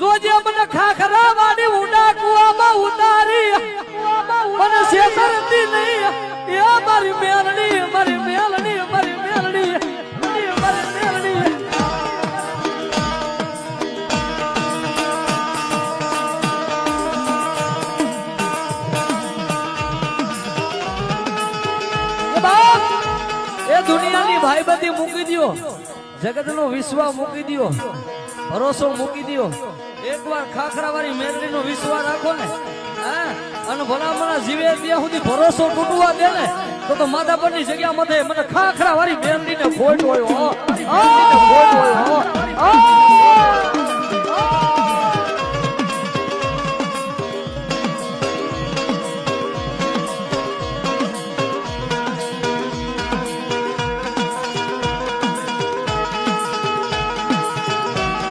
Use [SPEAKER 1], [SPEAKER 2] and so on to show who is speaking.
[SPEAKER 1] જોજે મને ખાખરા વાડી ઉડા કુવામાં ઉતારી, મને શેતરતી નહીં. એ મારી મેલણી મારી મેલણી મારી મેલણી દુનિયાની ભાઈબંધી મૂકી દ્યો. જગતનો વિશ્વાસ મૂકી દ્યો. ભરોસો મૂકી દ્યો. એકવાર ખાખરા વાળી મેલડી નો વિશ્વાસ રાખો ને, હા? અને ભલામણા જીવે ત્યાં સુધી ભરોસો તૂટવા દે ને, તો તો માતા પરની જગ્યા મધે મને ખાખરા વાળી મેલડી ને ખોટ હોય